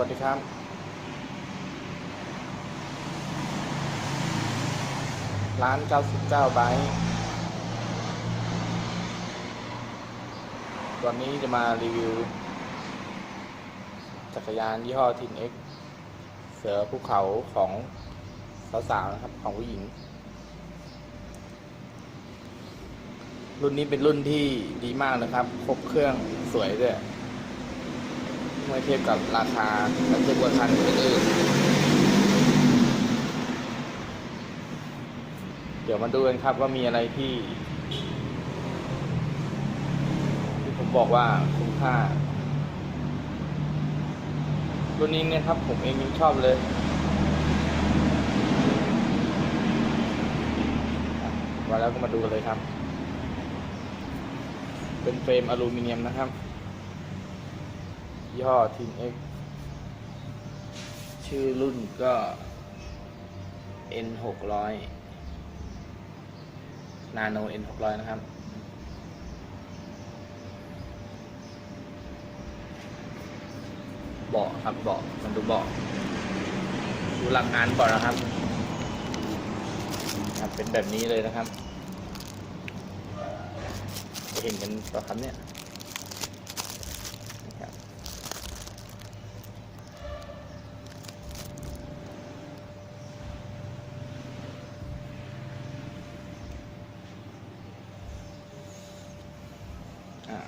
วัสดีครับร้าน99ไบค์วันนี้จะมารีวิว จักรยานยี่ห้อทิน X เสือภูเขาของสาวๆนะครับ ของผู้หญิง รุ่นนี้เป็นรุ่นที่ดีมากนะครับ ครบเครื่องสวยด้วย เมื่อเทียบกับราคาและเทียบกับคันอื่นๆเดี๋ยวมาดูกันครับว่ามีอะไรที่ ที่ผมบอกว่าคุ้มค่ารุ่นนี้เนี่ยครับ ผมเองยังชอบเลยว่าแล้วก็มาดูกันเลยครับ เป็นเฟรมอลูมิเนียมนะครับ ยี่ห้อทีม X ชื่อรุ่นก็ N 6 0 0 Nano N 6 0 0นะครับ เบาะครับเบาะมันดูเบาะดูหลักงานก่อนนะครับครับเป็นแบบนี้เลยนะครับ จะเห็นกันต่อครับเนี่ยนะครับ อ่า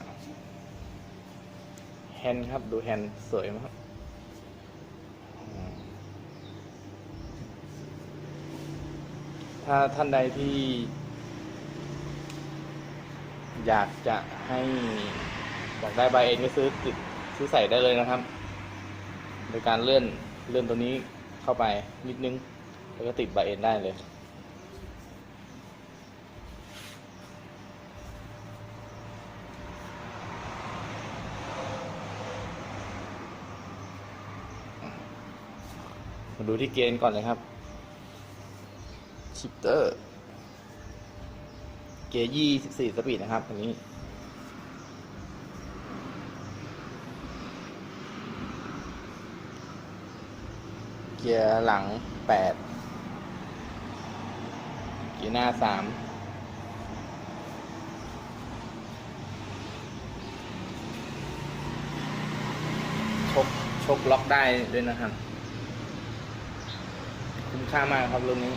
แฮนด์ครับ ดูแฮนด์สวยมากถ้าท่านใดที่ อยากจะให้ อยากได้ใบเอ็นก็ซื้อติดซื้อใส่ได้เลยนะครับ โดยการเลื่อนเลื่อนตัวนี้เข้าไปนิดนึง แล้วก็ติดใบเอ็นได้เลย มาดูที่เกณฑ์ก่อนเลยครับชิปเตอร์เกียร์ยี่สิบสี่สปีดนะครับอันนี้เกียร์หลังแปดเกียร์หน้าสามชกชกล็อกได้ด้วยนะครับ ค่ามากครับรุ่นนี้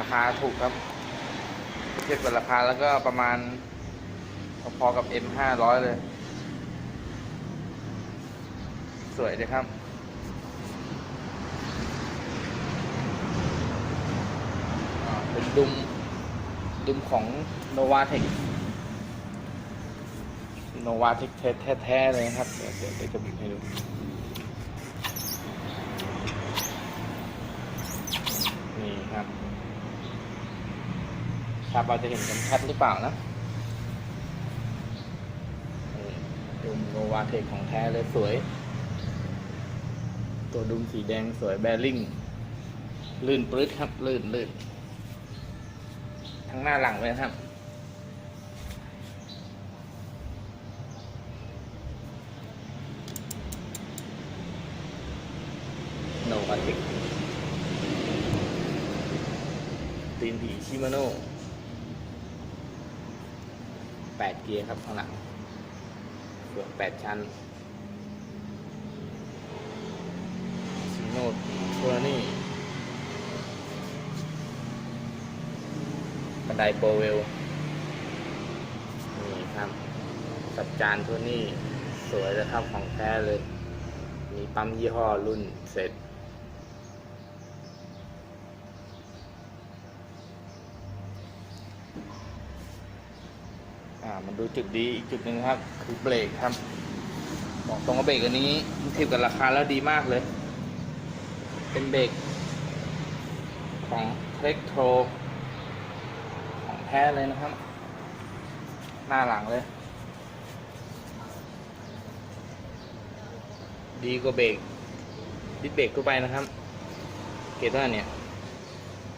ราคาถูกครับเทียบกับราคาแล้วก็ประมาณ พอๆกับ M ห้าร้อยเลย สวยเลยครับเป็นดุม ดุมของ Nova Tech Nova Tech แท้ๆเลยครับ เดี๋ยวเดี๋ยวเดี๋ยวจะบิดให้ดู นี่ครับครับเราจะเห็นกันชัดหรือเปล่านะดุมโนวาเทคของแท้เลยสวย ตัวดุมสีแดงสวยแบริ่งลื่นปลื้ดครับ ลื่นลื่นทั้งหน้าหลังเลยครับ โนวาเทค ตีนผีชิมาโน่แปดเกียร์ครับข้างหลังเฟือกแปดชั้นชิมาโน่ทัวนี่บันไดโปรเวลนี่ครับสับจานทัวนี่สวยเลยครับของแท้เลย มีปั๊มยี่ห้อรุ่นเสร็จ อ่ามันดูจุดดีอีกจุดหนึ่งครับ คือเบรกครับ บอกตรงว่าเบรกอันนี้เทียบกับราคาแล้วดีมากเลย เป็นเบรกของเทคโทรของแท้เลยนะครับ หน้าหลังเลย ดีกว่าเบรกดิสเบรกทั่วไปนะครับ เกตว่าเนี่ย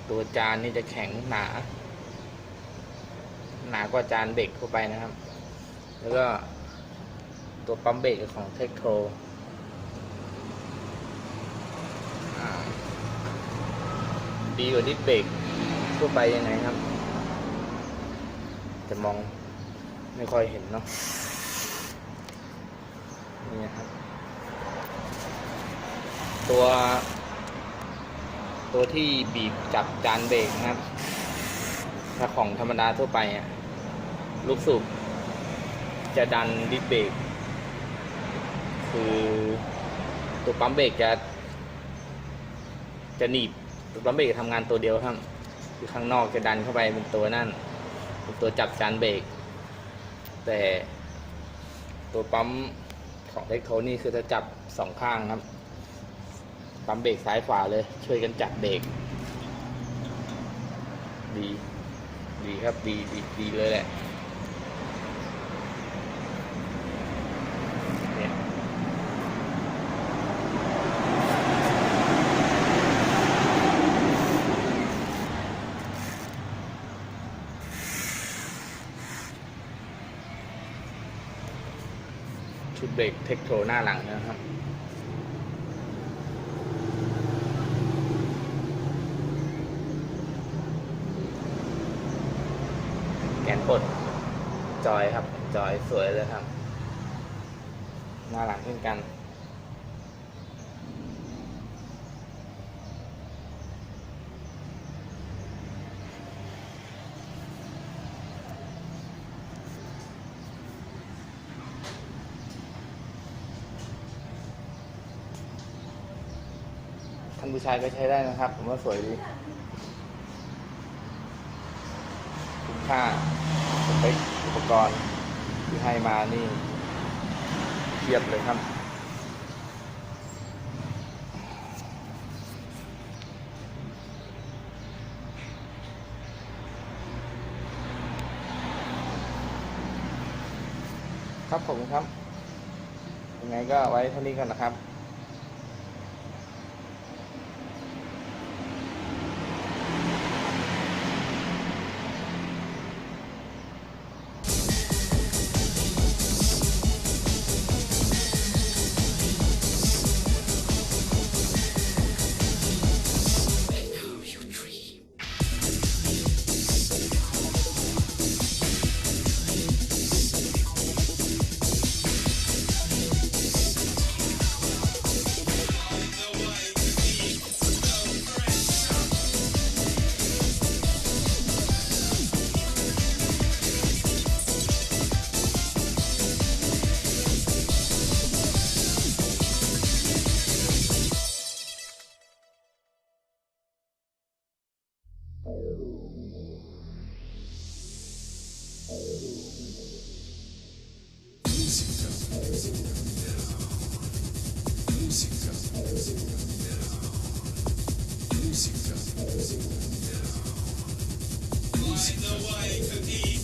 ตัวจานนี่จะแข็งหนา หนากว่าจานเบรกทั่วไปนะครับ แล้วก็ตัวปั๊มเบรกของเทคโทรดีกว่าดิสเบรกทั่วไปยังไงครับ จะมองไม่ค่อยเห็นเนาะนี่นะครับ ตัว ตัวที่บีบจับจานเบรกนะครับ ถ้าของธรรมดาทั่วไปอะ ลูกสูบจะดันดิสเบรกคือตัวปั๊มเบรกจะ จะหนีบตัวปั๊มเบรกจะทำงานตัวเดียวครับ คือข้างนอกจะดันเข้าไปเป็นตัวนั่นเป็นตัวจับจานเบรกแต่ตัวปั๊มของเทคโทนี่คือจะจับสองข้างครับ ปั๊มเบรกซ้ายขวาเลย ช่วยกันจับเบรกดี ดีครับดีดีดีเลยแหละเนี่ย ชุดเบรกเทคโทหน้าหลังนะครับแกนปลดจอยครับ จอยสวยเลยครับ หน้าหลังเช่นกัน ท่านผู้ชายก็ใช้ได้นะครับ ผมว่าสวยดีคุ้มค่าสเปคอุปกรณ์ที่ให้มานี่เทียบเลยครับครับผมครับ ยังไงก็ไว้เท่านี้กันนะครับ Find Music. way to be.